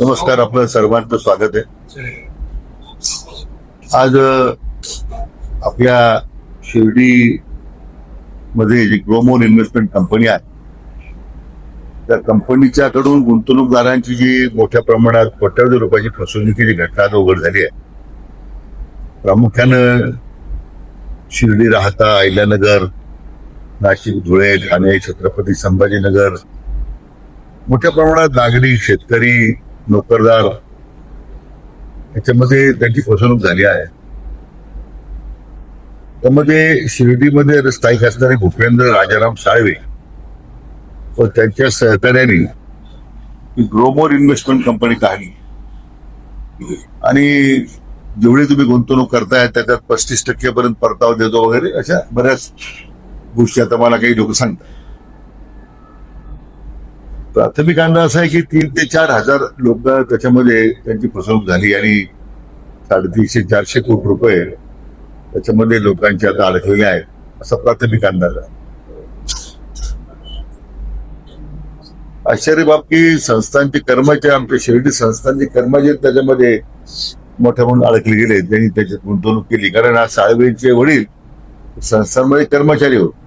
नमस्कार आपलं सर्वांचं स्वागत आहे. आज आपल्या शिर्डी मध्ये जी ग्रोमोन इन्व्हेस्टमेंट कंपनी आहे त्या कंपनीच्या कडून गुंतवणूकदारांची जी मोठ्या प्रमाणात कोट्यावधी रुपयाची फसवणुकीची घटना उघड झाली आहे. प्रामुख्यानं शिर्डी राहता अहिल्यानगर नाशिक धुळे ठाणे छत्रपती संभाजीनगर मोठ्या प्रमाणात नागरिक शेतकरी नोकरदार. याच्यामध्ये त्यांची फसवणूक झाली आहे. त्यामध्ये शिर्डीमध्ये स्थायिक असणारे भूपेंद्र राजाराम साळवे व त्यांच्या सहकार्याने ही ग्रोमोर इन्व्हेस्टमेंट कंपनी काढली आणि जेवढी तुम्ही गुंतवणूक करताय त्याच्यात पस्तीस टक्केपर्यंत परतावा देतो वगैरे अशा बऱ्याच गोष्टी आता मला काही लोक सांगतात. प्राथमिक अंदाज असा आहे की तीन ते चार हजार लोक त्याच्यामध्ये त्यांची फसवणूक झाली आणि साडेतीनशे चारशे कोटी रुपये त्याच्यामध्ये लोकांचे आता अडकलेले आहेत असा प्राथमिक अंदाज आहे. आश्चर्य बाब की संस्थांचे कर्मचारी आमच्या शिर्डी संस्थांचे कर्मचारी त्याच्यामध्ये मोठ्या म्हणून अडकले गेले त्यांनी त्याच्यात गुंतवणूक केली. कारण आज साळवेंचे वडील संस्थांमध्ये कर्मचारी होते.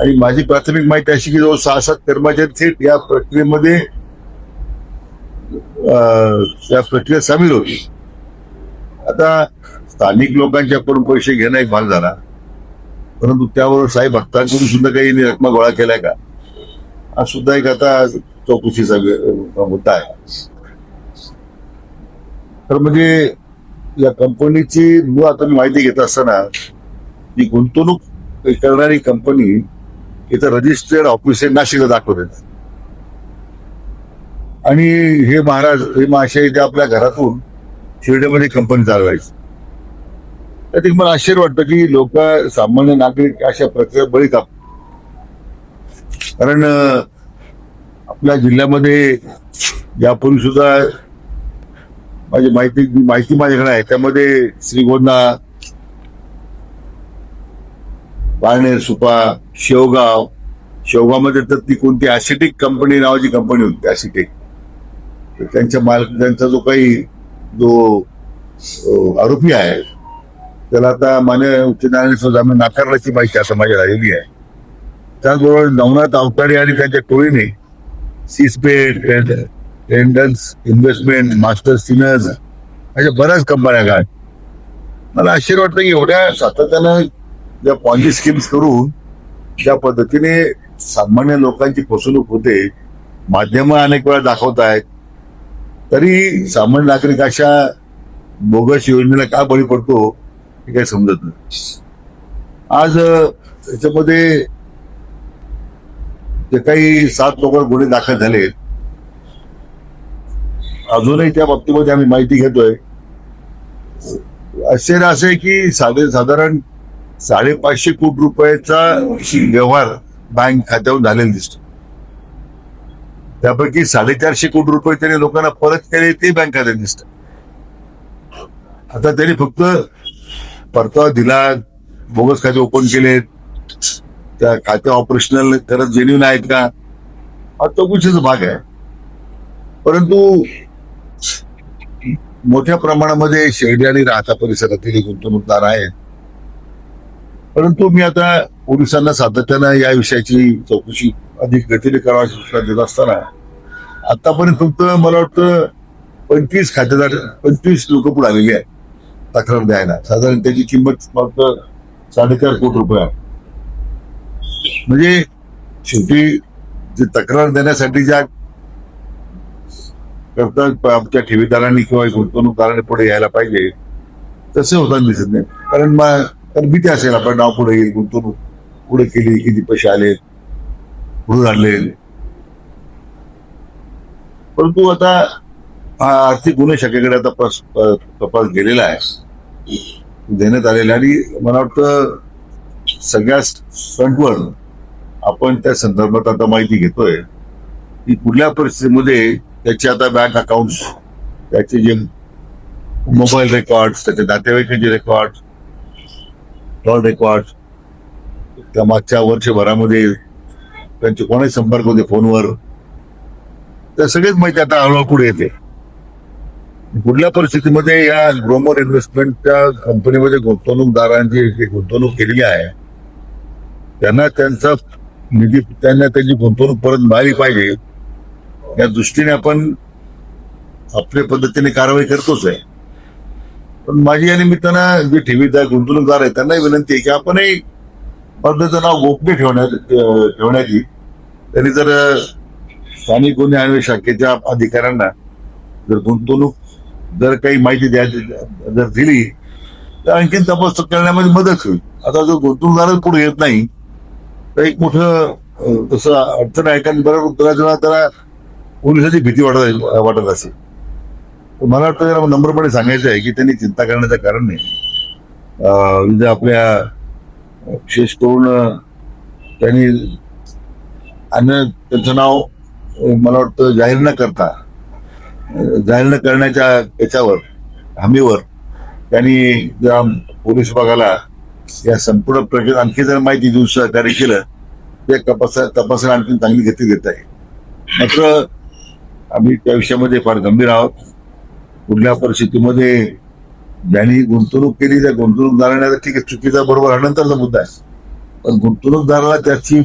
आणि माझी प्राथमिक माहिती अशी की जवळ सहा सात कर्मचारी थेट या प्रक्रियेमध्ये या प्रक्रियेत सामील होते आता स्थानिक लोकांच्याकडून पैसे घेणं एक भाग झाला. परंतु त्यावर साई भक्तांकडून सुद्धा काही रकमा गोळा केल्या का? हा सुद्धा एक आता चौकशीचा मुद्दा आहे. तर म्हणजे या कंपनीची मूळ आता मी माहिती घेत असताना ही गुंतवणूक करणारी कंपनी इथं रजिस्टर्ड ऑफिस आहे नाशिकला दाखवत आणि हे महाराज हे महाशय इथे आपल्या घरातून शिर्डीमध्ये कंपनी चालवायची. तर ते मला आश्चर्य वाटतं की लोक सामान्य नागरिक अशा प्रक्रिया बळी काप कारण आपल्या जिल्ह्यामध्ये यापूर्वी सुद्धा माझी माहिती माहिती माझ्याकडे आहे. त्यामध्ये श्रीगोंदा पारनेर सुपा शेवगाव. शेवगावमध्ये तर ती कोणती ऍसिटिक कंपनी नावाची कंपनी होती ऍसिटिक तर त्यांच्या मालक त्यांचा जो काही जो आरोपी आहे त्याला आता मान्य उच्च न्यायालयाने जामीन नाकारल्याची माहिती आता माझ्या आलेली आहे. त्याचबरोबर नवनाथ अवताडे आणि त्यांच्या टोळीने सीसपेड टेंडन्स इन्व्हेस्टमेंट मास्टर सिनर्स अशा बऱ्याच कंपन्या काय मला आश्चर्य वाटतं की एवढ्या सातत्यानं ज्या पॉलिसी स्कीम्स करून ज्या पद्धतीने सामान्य लोकांची फसवणूक होते माध्यम अनेक वेळा दाखवत आहेत तरी सामान्य नागरिक अशा बोगस योजनेला का बळी पडतो हे काही समजत नाही. आज त्याच्यामध्ये जे काही सात लोक गुन्हे दाखल झाले अजूनही त्या बाबतीमध्ये आम्ही माहिती घेतोय. आश्चर्य असे की साधे साधारण साडेपाचशे कोटी रुपयाचा व्यवहार बँक खात्यावर झालेला दिसतो. त्यापैकी साडेचारशे कोटी रुपये त्यांनी लोकांना परत केले ते बँक खात्यात दिसत. आता त्यांनी फक्त परतावा दिला बोगस खाते ओपन केलेत. त्या खाते ऑपरेशनल खरंच जेन्युन आहेत का? हा चौकशीचा भाग आहे. परंतु मोठ्या प्रमाणामध्ये शेर्डी आणि राहता परिसरातील गुंतवणूकदार आहेत. परंतु मी आता पोलिसांना सातत्यानं या विषयाची चौकशी अधिक गतीने करावाची सूचना देत असताना आतापर्यंत फक्त मला वाटतं पंचवीस खातेदार पंचवीस लोक पुढे आलेली आहेत. तक्रार द्यायला. साधारण त्याची किंमत फक्त साडेचार कोटी रुपये आहे. म्हणजे शेवटी जे तक्रार देण्यासाठी ज्या करतात आमच्या ठेवीदारांनी किंवा गुंतवणूकदारांनी पुढे यायला पाहिजे तसे होताना दिसत नाही. कारण मग तर भीती असेल आपण नाव पुढे येईल गुंतवणूक पुढे केली किती पैसे आले पुढे आणले. परंतु आता हा आर्थिक गुन्हे शाखेकडे आता तपास तपास गेलेला आहे. देण्यात आलेला आणि मला वाटतं सगळ्या फ्रंटवर आपण त्या संदर्भात आता माहिती घेतोय की कुठल्या परिस्थितीमध्ये त्याचे आता बँक अकाउंट त्याचे जे मोबाईल रेकॉर्ड त्याचे नातेवाईकांचे रेकॉर्ड टॉल रेकॉर्ड त्या मागच्या वर्षभरामध्ये त्यांचे कोणाही संपर्क होते फोनवर? तर सगळेच माहिती आता हळूहळू पुढे येते. कुठल्या परिस्थितीमध्ये या ग्रोमर इन्व्हेस्टमेंटच्या कंपनीमध्ये गुंतवणूकदारांची जी गुंतवणूक केलेली आहे त्यांना त्यांचा निधी त्यांना त्यांची गुंतवणूक परत मिळाली पाहिजे. या दृष्टीने आपण आपल्या पद्धतीने कारवाई करतोच आहे. पण माझी या निमित्तानं जे ठेवीदार गुंतवणूकदार आहेत त्यांनाही विनंती आहे की आपणही पद्धतीचं नाव गोपनीय ठेवण्यात ठेवण्याची. त्यांनी जर स्थानिक गुन्हे अन्वेषण शाखेच्या अधिकाऱ्यांना जर गुंतवणूक जर काही माहिती द्यायची जर दिली तर आणखीन तपास करण्यामध्ये मदत होईल. आता जर गुंतवणूकदारच पुढे येत नाही तर एक मोठं तसं अडचण आहे कारण बऱ्याच वेळा त्याला पोलिसाची भीती वाटत वाटत असेल. मला वाटतं त्याला नम्रपणे सांगायचं आहे की त्यांनी चिंता करण्याचं कारण नाही. म्हणजे आपल्या विशेष करून त्यांनी आणि त्यांचं नाव मला वाटतं जाहीर न करता जाहीर न करण्याच्या याच्यावर हमीवर त्यांनी ज्या पोलीस विभागाला या संपूर्ण प्रक्रियेत आणखी जर माहिती देऊन सहकार्य केलं ते तपास तपासणी आणखी चांगली गती देत आहे. मात्र आम्ही त्या विषयामध्ये फार गंभीर आहोत. कुठल्या परिस्थितीमध्ये ज्यांनी गुंतवणूक केली त्या गुंतवणूकदाराने ठीक आहे चुकीचा बरोबर हा नंतरचा मुद्दा आहे. पण गुंतवणूकदाराला त्याची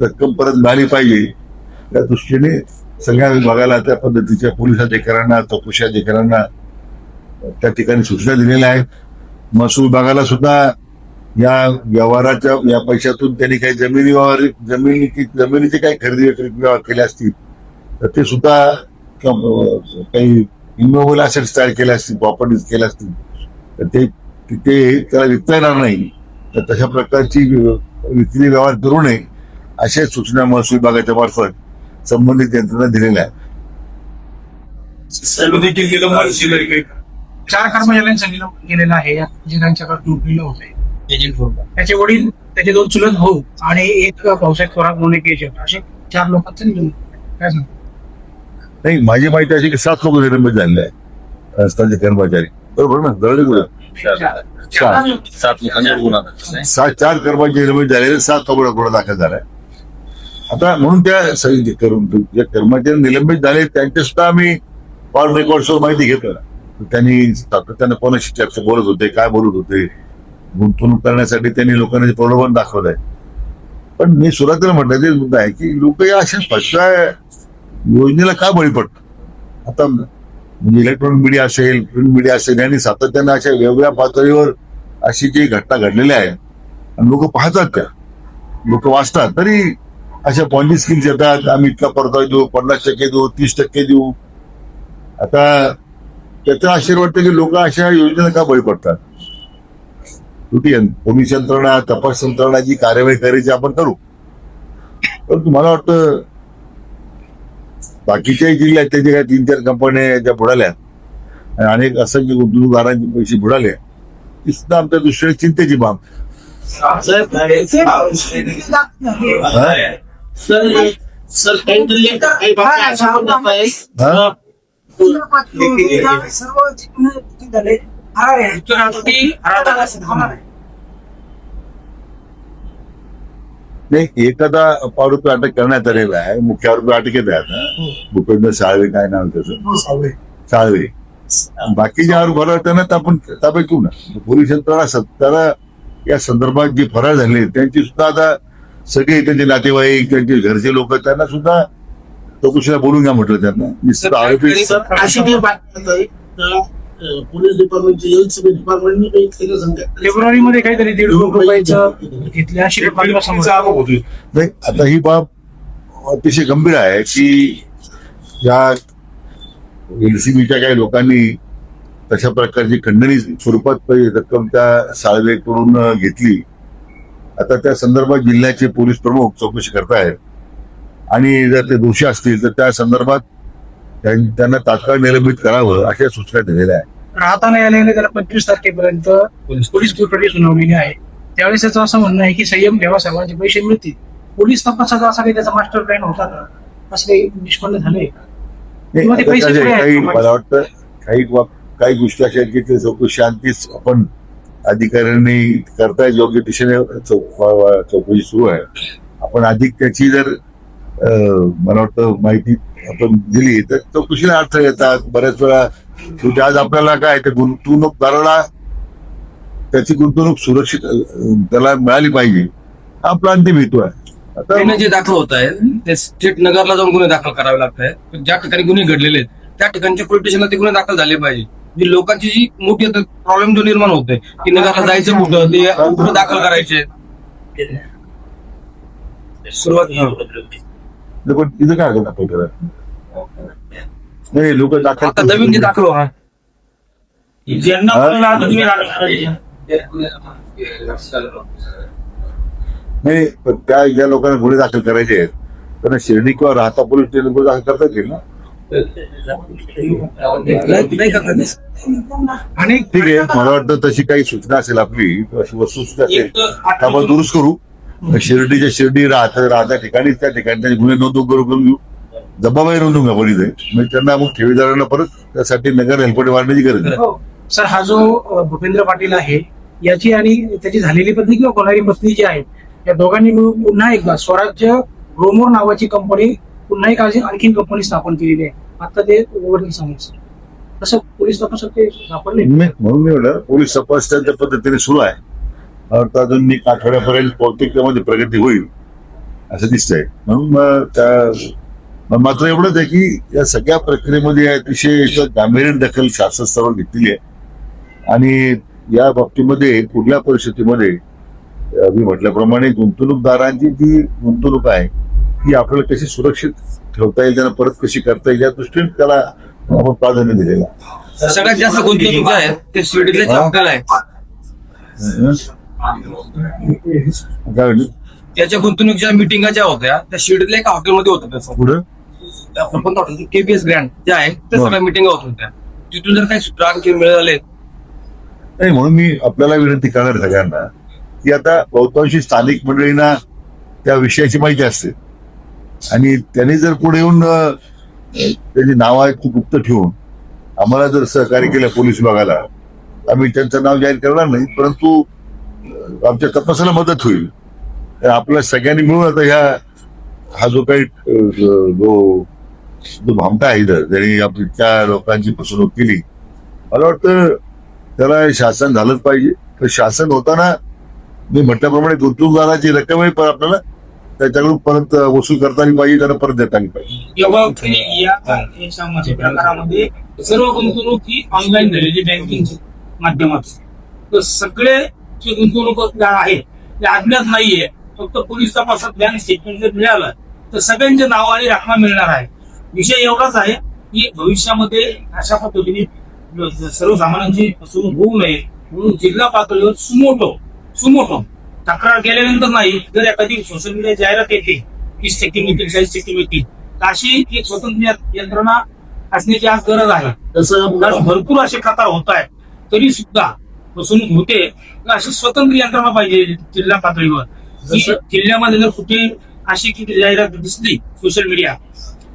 रक्कम परत मिळाली पाहिजे त्या दृष्टीने सगळ्या विभागाला त्या पद्धतीच्या पोलीस अधिकाऱ्यांना चौकशी अधिकाऱ्यांना त्या ठिकाणी सूचना दिलेल्या आहेत. महसूल विभागाला सुद्धा या व्यवहाराच्या या पैशातून त्यांनी काही जमिनी व्यवहार जमिनी जमिनीची काही खरेदी विक्री व्यवहार केले असतील तर ते सुद्धा काही इनोव्हेबल असेट्स तयार केले असतील प्रॉपर्टीज केल्या असतील तर ते तिथे त्याला विकता येणार नाही. तर तशा प्रकारची विक्री व्यवहार करू नये अशा सूचना महसूल विभागाच्या मार्फत संबंधित यंत्रणा दिलेल्या आहेत. केलंय चार कर्मचाऱ्यांचं निलंबन केलेलं आहे. या जे त्यांच्याकडे होते. एजंट त्याचे वडील त्याचे दोन चुलत भाऊ आणि एक भाऊसाहेब थोरात म्हणून एक एजंट असे चार लोकांचं निलंबन केलंय. काय सांगतो नाही माझी माहिती अशी की सात लोक निलंबित झालेले आहेत रस्त्याचे कर्मचारी. बरोबर ना? दरडे गुन्हा आहे. सात चार कर्मचारी निलंबित झालेले सात गुन्हा गुन्हा दाखल झालाय आता म्हणून त्या सगळी जे करून जे कर्मचारी निलंबित झाले त्यांचे सुद्धा आम्ही कॉल रेकॉर्डवर माहिती घेतो त्यांनी सातत्याने कोणाशी चर्चा बोलत होते काय बोलत होते? गुंतवणूक करण्यासाठी त्यांनी लोकांना प्रलोभन दाखवत आहे पण मी सुरुवातीला म्हटलं ते मुद्दा आहे की लोक या अशा फसव्या योजनेला का बळी पडतात आता म्हणजे इलेक्ट्रॉनिक मीडिया असेल प्रिंट मीडिया असेल यांनी सातत्याने अशा वेगवेगळ्या पातळीवर अशी जी घटना घडलेल्या आहेत आणि लोक पाहतात त्या. लोक वाचतात. तरी अशा पॉलिसी स्कीम्स येतात आम्ही इतका परतावा देऊ पन्नास टक्के देऊ तीस टक्के देऊ. आता त्याचा आश्चर्य वाटतं की लोक अशा योजनेला का बळी पडतात? शेवटी पोलीस यंत्रणा तपास यंत्रणा जी कार्यवाही करायची आपण करू. परंतु मला वाटतं बाकीच्याही जिल्ह्यात त्याचे काही तीन चार कंपन्या ज्या बुडाल्या आणि अनेक असंख्य गुंतवणूकदारांचे पैसे बुडाले ती सुद्धा आमच्या दृष्टीने चिंतेची बाब हा? सर सर काहीतरी एक- काही बाबी अशा पण जात आहे. हा? सर्व झाले राष्ट्रीय नाही एखादा आरोपी अटक करण्यात आलेला आहे मुख्य आरोपी अटकेत आहेत ना भूपेंद्र साळवे काय नाव त्याचं? साळवे. बाकीचे आरोप फरार त्यांना आपण ताब्यात घेऊ ना. पोलीस यंत्रणा सत्तारा या संदर्भात जे फरार झाले त्यांची सुद्धा आता सगळे त्यांचे नातेवाईक त्यांचे घरचे लोक त्यांना सुद्धा चौकशीला बोलून घ्या म्हटलं त्यांना. आरोपी पोलीस डिपार्टमेंटचे एलसीबी डिपार्टमेंटने काही केलं सांगा फेब्रुवारी मध्ये काहीतरी दीड कोटी रुपयाचं. नाही आता ही बाब अतिशय गंभीर आहे की या एलसीबीच्या काही लोकांनी तशा प्रकारची खंडणी स्वरूपात काही रक्कम त्या साळवेकडून घेतली. आता त्या संदर्भात जिल्ह्याचे पोलीस प्रमुख चौकशी करतायत. आणि जर ते दोषी असतील तर त्या संदर्भात त्यां- त्यांना तात्काळ निलंबित करावं अशा सूचना दिलेल्या आहेत. राहता न्यायालयाने त्याला पंचवीस तारखेपर्यंत पोलीस कोठडी सुनावलेली आहे. त्यावेळेस त्याचं असं म्हणणं आहे की संयम ठेवा सर्वांचे पैसे मिळतील. पोलीस तपासाचा असा काही त्याचा मास्टर प्लॅन होता का? असं काही निष्पन्न झालंय? नाही, काही का? मला वाटतं काही काही गोष्टी अशा आहेत की ते चौकशी शांतीच आपण अधिकाऱ्यांनी करताय योग्य दिशेने चौकशी सुरू आहे. आपण अधिक त्याची जर मला वाटतं माहिती आपण दिली तर चौकशीला अर्थ येतात. बऱ्याच वेळा शेवटी आज आपल्याला काय ते गुंतवणूकदाराला त्याची गुंतवणूक सुरक्षित त्याला मिळाली पाहिजे. हा प्लान ते भेटू आहे आता जे दाखल होत आहे ते स्टेट नगरला जाऊन गुन्हे दाखल करावे लागत आहे ज्या ठिकाणी गुन्हे घडलेले आहेत त्या ठिकाणच्या पोलीस स्टेशनला ते गुन्हे दाखल झाले पाहिजे. जी लोकांची जी मोठी प्रॉब्लेम जो निर्माण होतोय की नगरला जायचं कुठं ते कुठं दाखल करायचे? सुरुवात पण तिथं काय करतात दाखल करा नाही लोक दाखल आता नवीन जे दाखल होणार ज्यांना हा? कोणाला आता तुम्ही राहणार. नाही पण त्या ज्या लोकांना गुन्हे दाखल करायचे आहेत त्यांना शिर्डी किंवा राहता पोलीस स्टेशन गुन्हे दाखल करता येतील ना. आणि ठीक आहे मला वाटतं तशी काही सूचना असेल आपली अशी वस्तुस्थिती असेल आपण दुरुस्त करू शिर्डीच्या शिर्डी राहत राहत्या ठिकाणी त्या ठिकाणी गुन्हे नोंदवून करून करून घेऊ नोंदवून घ्या पण इथे म्हणजे त्यांना मग ठेवीदारांना परत. त्यासाठी नगर हेल्पडे वाढण्याची गरज आहे हो. सर हा जो भूपेंद्र पाटील आहे याची आणि त्याची झालेली पत्नी किंवा होणारी पत्नी जी आहे या दोघांनी मिळून पुन्हा एकदा स्वराज्य रोमोर नावाची कंपनी पुन्हा एक अशी आणखीन कंपनी स्थापन केलेली आहे. आता ते उघडकीस सांगेल सर. तसं पोलीस तपासात ते सापडले म्हणून मी म्हणलं पोलीस तपास त्या पद्धतीने सुरू आहे. अजून एक आठवड्यापर्यंत बहुतेक त्यामध्ये प्रगती होईल असं दिसतंय. म्हणून मग त्या मात्र एवढंच आहे की या सगळ्या प्रक्रियेमध्ये अतिशय एक गांभीर्य दखल शासन स्तरावर घेतलेली आहे. आणि या बाबतीमध्ये कुठल्या परिस्थितीमध्ये मी म्हटल्याप्रमाणे गुंतवणूकदारांची जी गुंतवणूक आहे ती आपल्याला कशी सुरक्षित ठेवता येईल त्यांना परत कशी करता येईल या दृष्टीने त्याला आपण प्राधान्य दिलेलं आहे. सगळ्यात जास्त गुंतवणूक आहे ते म्हणलं? त्याच्या गुंतवणुकीच्या मिटिंगा ज्या होत्या त्या शिर्डीतल्या एका हॉटेलमध्ये होत्या आपण कोणतं हॉटेल केपीएस ग्रँड जे आहे त्या. सगळ्या मिटिंगा होत होत्या. तिथून जर काही सूत्र आणखी मिळाले नाही म्हणून मी आपल्याला विनंती करणार सगळ्यांना की आता बहुतांशी स्थानिक मंडळींना त्या विषयाची माहिती असते. आणि त्यांनी जर पुढे येऊन त्याची नावं ती गुप्त ठेवून आम्हाला जर सहकार्य केलं पोलीस विभागाला आम्ही त्यांचं नाव जाहीर करणार नाही परंतु आमच्या तपासाला मदत होईल. आपल्या सगळ्यांनी मिळून आता ह्या हा जो काही जो शुद्ध भामटा आहे इथं. ज्यांनी आपली त्या लोकांची फसवणूक केली. मला वाटतं त्याला शासन झालंच पाहिजे. तर शासन होताना मी म्हटल्याप्रमाणे गुंतवणूकदाराची रक्कमही पण आपल्याला त्याच्याकडून परत वसूल करता आली पाहिजे. त्यांना परत देता आली पाहिजे सर्व गुंतवणूक ही ऑनलाईन झालेली बँकिंग माध्यमात तर सगळे जे गुंतवणूकदार आहेत ते अज्ञात नाहीये. फक्त पोलीस तपासात बँक स्टेटमेंट जर मिळालं तर सगळ्यांचे नाव आणि रक्कम मिळणार आहे. विषय एवढाच आहे की भविष्यामध्ये अशा पद्धतीने सर्वसामान्यांची फसवणूक होऊ नये म्हणून जिल्हा पातळीवर सुमोटो सुमोटो तक्रार केल्यानंतर नाही जर एखादी सोशल मीडिया जाहिरात येते तीस टक्के मिळतील चाळीस टक्के मिळतील तर अशी एक स्वतंत्र यंत्रणा असण्याची आज गरज आहे. तसं भरपूर असे कतार होत आहेत तरी सुद्धा फसवणूक होते तर अशी स्वतंत्र यंत्रणा पाहिजे जिल्हा पातळीवर. जिल्ह्यामध्ये जर कुठे अशी किती जाहिरात दिसली सोशल मीडिया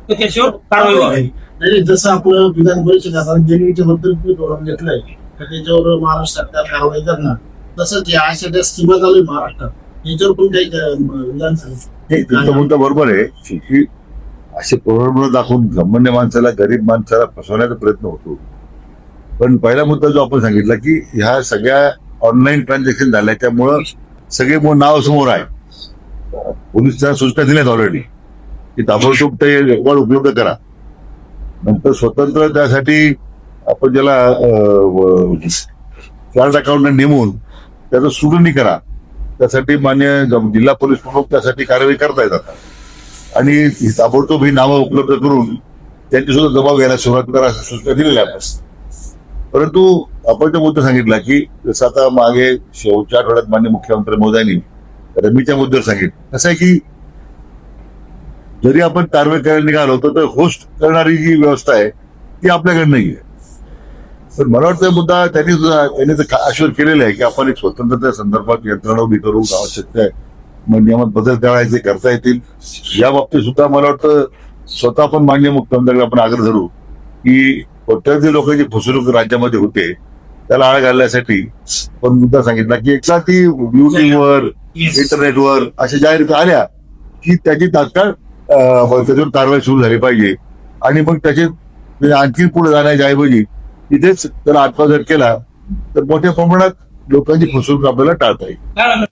तर त्याच्यावर कारवाई व्हावी. नाही जसं आपलं विधान परिषद जनविधी बद्दल धोरण घेतलंय तर त्याच्यावर महाराष्ट्र सरकार कारवाई करणार. तसंच या अशा ज्या स्कीमा चालू महाराष्ट्रात याच्यावर पण काही अं, विधान सांगितलं नाही तुमचा मुद्दा बरोबर आहे शेवटी असे प्रलोभन दाखवून सामान्य माणसाला गरीब माणसाला फसवण्याचा प्रयत्न होतो. पण पहिला मुद्दा जो आपण सांगितला की ह्या सगळ्या ऑनलाईन ट्रान्झॅक्शन झाल्या त्यामुळं सगळे मो- नाव समोर आहे. पोलीस त्यांना सूचना दिल्यात ऑलरेडी की ताबडतोब ते रेकॉर्ड उपलब्ध करा. नंतर स्वतंत्र त्यासाठी आपण ज्याला चार्ट अकाउंट नेमून त्याचं स्टुडंटही करा. त्यासाठी मान्य जिल्हा पोलीस प्रमुख त्यासाठी कारवाई करता येतात. आणि ताबडतोब ही नावं उपलब्ध करून त्यांची सुद्धा जबाब घ्यायला सुरुवात करा अशा सूचना दिलेल्या परंतु आपण तो मुद्दा सांगितला की जसं आता मागे शेवटच्या आठवड्यात मान्य मुख्यमंत्री मोदयांनी रमीच्या मुद्द्यावर सांगितलं. कसं आहे की जरी आपण कारवाई करायला निघालो तर होस्ट करणारी जी व्यवस्था आहे ती आपल्याकडे नाही आहे पण मला वाटतं मुद्दा त्यांनी सुद्धा त्यांनी तर आश्वासन केलेलं आहे की आपण एक स्वतंत्रता संदर्भात यंत्रणा उभी करू आवश्यकता आहे. मग नियमात बदल करायचे करता येतील. या बाबतीत सुद्धा मला वाटतं स्वतः पण मान्य मुख्यमंत्र्यांना आपण आग्रह धरू की कोट्यावधी लोकांची फसवणूक राज्यामध्ये होते त्याला आळ घालण्यासाठी पण मुद्दा सांगितला की एकदा ती युट्यूबवर इंटरनेटवर अशा जाहिराती आल्या की त्याची तात्काळ त्याच्यावर कारवाई सुरू झाली पाहिजे. आणि मग त्याचे म्हणजे आणखी पुढे जाण्याच्या ऐवजी इथेच त्याला जर केला तर मोठ्या प्रमाणात लोकांची फसवणूक आपल्याला टाळता येईल.